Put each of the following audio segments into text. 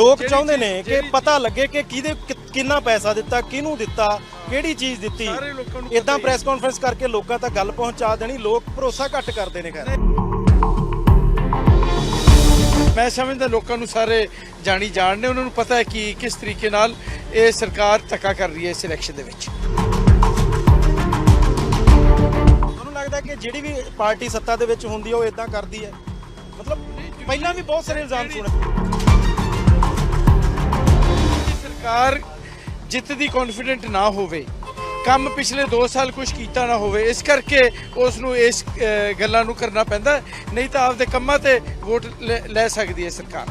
ਲੋਕ ਚਾਹੁੰਦੇ ਨੇ ਕਿ ਪਤਾ ਲੱਗੇ ਕਿ ਕਿਹਦੇ ਕਿ- ਕਿੰਨਾ ਪੈਸਾ ਦਿੱਤਾ ਕਿਹਨੂੰ ਦਿੱਤਾ ਕਿਹੜੀ ਚੀਜ਼ ਦਿੱਤੀ। ਸਾਰੇ ਲੋਕਾਂ ਨੂੰ ਇਦਾਂ ਪ੍ਰੈਸ ਕਾਨਫਰੰਸ ਕਰਕੇ ਲੋਕਾਂ ਤੱਕ ਗੱਲ ਪਹੁੰਚਾ ਦੇਣੀ ਲੋਕ ਭਰੋਸਾ ਘੱਟ ਕਰਦੇ ਨੇ ਖੈਰ। ਮੈਂ ਸਮਝਦਾ ਲੋਕਾਂ ਨੂੰ ਸਾਰੇ ਜਾਣੀ ਜਾਣਦੇ ਉਹਨਾਂ ਨੂੰ ਪਤਾ ਹੈ ਕਿ ਕਿਸ ਤਰੀਕੇ ਨਾਲ ਇਹ ਸਰਕਾਰ ਧੱਕਾ ਕਰ ਰਹੀ ਹੈ ਇਸ ਇਲੈਕਸ਼ਨ ਦੇ ਵਿੱਚ। ਤੁਹਾਨੂੰ ਲੱਗਦਾ ਕਿ ਜਿਹੜੀ ਵੀ ਪਾਰਟੀ ਸੱਤਾ ਦੇ ਵਿੱਚ ਹੁੰਦੀ ਹੈ ਉਹ ਇਦਾਂ ਕਰਦੀ ਹੈ? ਮਤਲਬ ਪਹਿਲਾਂ ਵੀ ਬਹੁਤ ਸਾਰੇ ਇਲਜ਼ਾਮ ਸੁਣੇ ਸਰਕਾਰ ਜਿੱਤ ਦੀ ਕੌਨਫੀਡੈਂਟ ਨਾ ਹੋਵੇ ਕੰਮ ਪਿਛਲੇ 2 ਸਾਲ ਕੁਝ ਕੀਤਾ ਨਾ ਹੋਵੇ ਇਸ ਕਰਕੇ ਉਸ ਨੂੰ ਇਸ ਗੱਲਾਂ ਨੂੰ ਕਰਨਾ ਪੈਂਦਾ। ਨਹੀਂ ਤਾਂ ਆਪਦੇ ਕੰਮਾਂ ਤੇ ਵੋਟ ਲੈ- ਸਕਦੀ ਹੈ ਸਰਕਾਰ।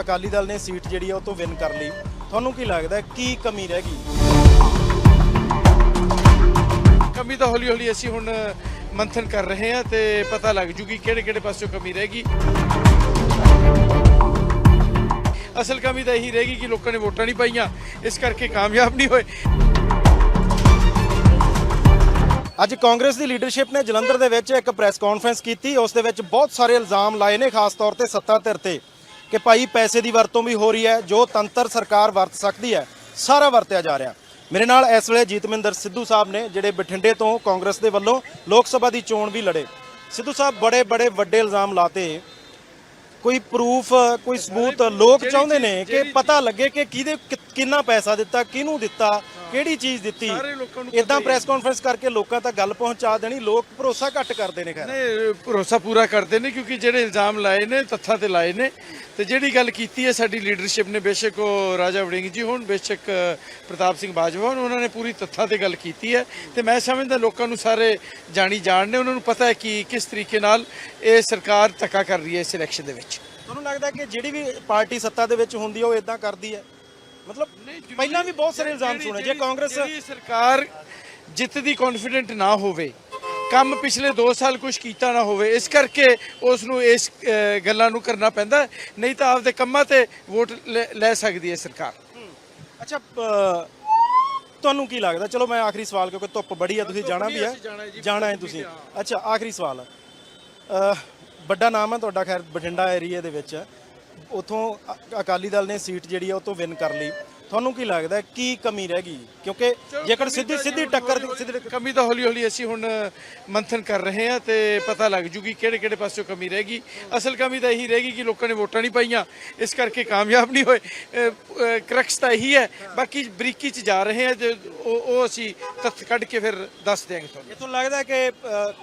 ਅਕਾਲੀ ਦਲ ਨੇ ਸੀਟ ਜਿਹੜੀ ਹੈ ਉਹ ਤੋਂ ਵਿਨ ਕਰ ਲਈ। ਤੁਹਾਨੂੰ ਕੀ ਲੱਗਦਾ ਕੀ ਕਮੀ ਰਹਿ ਗਈ? ਕਮੀ ਤਾਂ ਹੌਲੀ ਹੌਲੀ ਅਸੀਂ ਹੁਣ ਮੰਥਨ ਕਰ ਰਹੇ ਹਾਂ ਤੇ ਪਤਾ ਲੱਗ ਜੂਗੀ ਕਿਹੜੇ ਕਿਹੜੇ ਪਾਸਿਓਂ ਕਮੀ ਰਹੇਗੀ ਅਸਲ ਕਮੀ ਤਾਂ ਇਹੀ ਰਹੇਗੀ ਕਿ ਲੋਕਾਂ ਨੇ ਵੋਟਾਂ ਨਹੀਂ ਪਾਈਆਂ। ਇਸ ਕਰਕੇ ਕਾਮਯਾਬ ਨਹੀਂ ਹੋਏ। ਅੱਜ ਕਾਂਗਰਸ ਦੀ ਲੀਡਰਸ਼ਿਪ ਨੇ ਜਲੰਧਰ ਦੇ ਵਿੱਚ ਇੱਕ ਪ੍ਰੈਸ ਕਾਨਫਰੰਸ ਕੀਤੀ। ਉਸ ਦੇ ਵਿੱਚ ਬਹੁਤ ਸਾਰੇ ਇਲਜ਼ਾਮ ਲਾਏ ਨੇ, ਖਾਸ ਤੌਰ ਤੇ ਸੱਤਾ ਧਿਰ ਤੇ, ਕਿ ਭਾਈ ਪੈਸੇ ਦੀ ਵਰਤੋਂ ਵੀ ਹੋ ਰਹੀ ਹੈ, ਜੋ ਤੰਤਰ ਸਰਕਾਰ ਵਰਤ ਸਕਦੀ ਹੈ, ਸਾਰਾ ਵਰਤਿਆ ਜਾ ਰਿਹਾ। ਮੇਰੇ ਨਾਲ ਇਸ ਵੇਲੇ ਜੀਤਮਿੰਦਰ ਸਿੱਧੂ ਸਾਹਿਬ ਨੇ, ਜਿਹੜੇ ਬਠਿੰਡੇ ਤੋਂ ਕਾਂਗਰਸ ਦੇ ਵੱਲੋਂ ਲੋਕ ਸਭਾ ਦੀ ਚੋਣ ਵੀ ਲੜੇ। ਸਿੱਧੂ ਸਾਹਿਬ ਬੜੇ ਬੜੇ ਵੱਡੇ ਇਲਜ਼ਾਮ ਲਾਤੇ। ਕੋਈ ਪ੍ਰੂਫ ਕੋਈ ਸਬੂਤ ਲੋਕ ਚਾਹੁੰਦੇ ਨੇ ਕਿ ਪਤਾ ਲੱਗੇ ਕਿ ਕਿਹਦੇ ਕਿ- ਕਿੰਨਾ ਪੈਸਾ ਦਿੱਤਾ ਕਿਹਨੂੰ ਦਿੱਤਾ ਕਿਹੜੀ ਚੀਜ਼ ਦਿੱਤੀ? ਨੂੰ ਇਦਾਂ ਪ੍ਰੈਸ ਕਾਨਫਰੰਸ ਕਰਕੇ ਲੋਕਾਂ ਤੱਕ ਗੱਲ ਪਹੁੰਚਾ ਦੇਣੀ ਲੋਕ ਭਰੋਸਾ ਘੱਟ ਕਰਦੇ ਨੇ ਖੈਰ। ਨਹੀਂ ਭਰੋਸਾ ਪੂਰਾ ਕਰਦੇ ਨੇ ਕਿਉਂਕਿ ਜਿਹੜੇ ਇਲਜ਼ਾਮ ਲਾਏ ਨੇ ਤੱਥਾਂ ਤੇ ਲਾਏ ਨੇ ਤੇ ਜਿਹੜੀ ਗੱਲ ਕੀਤੀ ਹੈ ਸਾਡੀ ਲੀਡਰਸ਼ਿਪ ਨੇ ਬੇਸ਼ੱਕ ਉਹ ਰਾਜਾ ਵੜਿੰਗ ਜੀ ਹੋਣ ਬੇਸ਼ੱਕ ਪ੍ਰਤਾਪ ਸਿੰਘ ਬਾਜਵਾ ਹੋਣ ਉਹਨਾਂ ਨੇ ਪੂਰੀ ਤੱਥਾਂ ਤੇ ਗੱਲ ਕੀਤੀ ਹੈ ਤੇ ਮੈਂ ਸਮਝਦਾ ਲੋਕਾਂ ਨੂੰ ਸਾਰੇ ਜਾਣੀ ਜਾਣਦੇ ਉਹਨਾਂ ਨੂੰ ਪਤਾ ਹੈ ਕਿ ਕਿਸ ਤਰੀਕੇ ਨਾਲ ਇਹ ਸਰਕਾਰ ਧੱਕਾ ਕਰ ਰਹੀ ਹੈ ਇਸ ਇਲੈਕਸ਼ਨ ਦੇ ਵਿੱਚ। ਤੁਹਾਨੂੰ ਲੱਗਦਾ ਕਿ ਜਿਹੜੀ ਵੀ ਪਾਰਟੀ ਸੱਤਾ ਦੇ ਵਿੱਚ ਹੁੰਦੀ ਹੈ ਉਹ ਇਦਾਂ ਕਰਦੀ ਹੈ? ਮਤਲਬ ਪਹਿਲਾਂ ਵੀ ਬਹੁਤ ਸਾਰੇ ਇਲਜ਼ਾਮ ਸੁਣੇ ਜੇ ਕਾਂਗਰਸ ਸਰਕਾਰ ਜਿੱਤ ਦੀ ਕੌਨਫੀਡੈਂਟ ਨਾ ਹੋਵੇ ਕੰਮ ਪਿਛਲੇ 2 ਸਾਲ ਕੁਝ ਕੀਤਾ ਨਾ ਹੋਵੇ ਇਸ ਕਰਕੇ ਉਸ ਨੂੰ ਇਸ ਗੱਲਾਂ ਨੂੰ ਕਰਨਾ ਪੈਂਦਾ। ਨਹੀਂ ਤਾਂ ਆਪਦੇ ਕੰਮਾਂ ਤੇ ਵੋਟ ਲੈ- ਸਕਦੀ ਹੈ ਸਰਕਾਰ। ਅੱਛਾ ਤੁਹਾਨੂੰ ਕੀ ਲੱਗਦਾ? ਚਲੋ ਮੈਂ ਆਖਰੀ ਸਵਾਲ ਕਿਉਂਕਿ ਧੁੱਪ ਬੜੀ ਹੈ ਤੁਸੀਂ ਜਾਣਾ ਵੀ ਹੈ। ਜਾਣਾ ਹੈ ਤੁਸੀਂ। ਅੱਛਾ ਆਖਰੀ ਸਵਾਲ। ਵੱਡਾ ਨਾਮ ਹੈ ਤੁਹਾਡਾ ਖੈਰ ਬਠਿੰਡਾ ਏਰੀਆ ਦੇ ਵਿੱਚ। ਉਥੋਂ ਅਕਾਲੀ ਦਲ ਨੇ ਸੀਟ ਜਿਹੜੀ ਆ ਉਹ ਤੋਂ ਵਿਨ ਕਰ ਲਈ। ਤੁਹਾਨੂੰ ਕੀ ਲੱਗਦਾ ਕੀ ਕਮੀ ਰਹਿ ਗਈ? ਕਿਉਂਕਿ ਜੇਕਰ ਸਿੱਧੀ ਸਿੱਧੀ ਟੱਕਰ ਦੀ- ਸਿੱਧੀ ਕਮੀ ਤਾਂ ਹੌਲੀ ਹੌਲੀ ਅਸੀਂ ਹੁਣ ਮੰਥਨ ਕਰ ਰਹੇ ਹਾਂ ਤੇ ਪਤਾ ਲੱਗ ਜੂਗੀ ਕਿਹੜੇ ਕਿਹੜੇ ਪਾਸਿਓਂ ਕਮੀ ਰਹੇਗੀ ਅਸਲ ਕਮੀ ਤਾਂ ਇਹੀ ਰਹੇਗੀ ਕਿ ਲੋਕਾਂ ਨੇ ਵੋਟਾਂ ਨਹੀਂ ਪਾਈਆਂ। ਇਸ ਕਰਕੇ ਕਾਮਯਾਬ ਨਹੀਂ ਹੋਏ। ਕਰਕਸ ਤਾਂ ਇਹੀ ਹੈ। ਬਾਕੀ ਬਰੀਕੀ ਚ ਜਾ ਰਹੇ ਹਾਂ ਉਹ ਉਹ ਅਸੀਂ ਤੱਥ ਕੱਢ ਕੇ ਫਿਰ ਦੱਸ ਦਿਆਂਗੇ ਤੁਹਾਨੂੰ। ਇਥੋਂ ਲੱਗਦਾ ਕਿ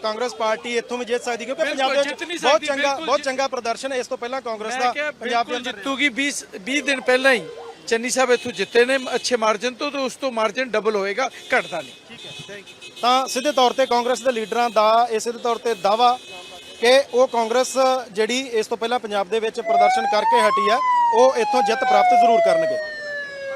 ਕਾਂਗਰਸ ਪਾਰਟੀ ਇੱਥੋਂ ਵੀ ਜਿੱਤ ਸਕਦੀ ਕਿਉਂਕਿ ਪੰਜਾਬ ਦੇ ਵਿੱਚ ਬਹੁਤ ਚੰਗਾ ਬਹੁਤ ਚੰਗਾ ਪ੍ਰਦਰਸ਼ਨ ਇਸ ਤੋਂ ਪਹਿਲਾਂ ਕਾਂਗਰਸ ਦਾ ਪੰਜਾਬ ਦੇ ਜਿੱਤੂਗੀ 20 20 ਦਿਨ ਪਹਿਲਾਂ ਹੀ। ਚੰਨੀ ਸਾਹਿਬ ਇੱਥੋਂ ਜਿੱਤੇ ਨੇ, ਅੱਛੇ ਮਾਰਜਨ ਤੋਂ, ਤੇ ਉਸ ਤੋਂ ਮਾਰਜਨ ਡਬਲ ਹੋਏਗਾ, ਘਟਦਾ ਨਹੀਂ। ਠੀਕ ਹੈ ਥੈਂਕ ਯੂ ਤਾਂ ਸਿੱਧੇ ਤੌਰ ਤੇ ਕਾਂਗਰਸ ਦੇ ਲੀਡਰਾਂ ਦਾ ਇਹ ਸਿੱਧੇ ਤੌਰ ਤੇ ਦਾਵਾ ਕਿ ਉਹ ਕਾਂਗਰਸ ਜਿਹੜੀ ਇਸ ਤੋਂ ਪਹਿਲਾਂ ਪੰਜਾਬ ਦੇ ਵਿੱਚ ਪ੍ਰਦਰਸ਼ਨ ਕਰਕੇ ਹਟੀ ਹੈ, ਉਹ ਇੱਥੋਂ ਜਿੱਤ ਪ੍ਰਾਪਤ ਜ਼ਰੂਰ ਕਰਨਗੇ।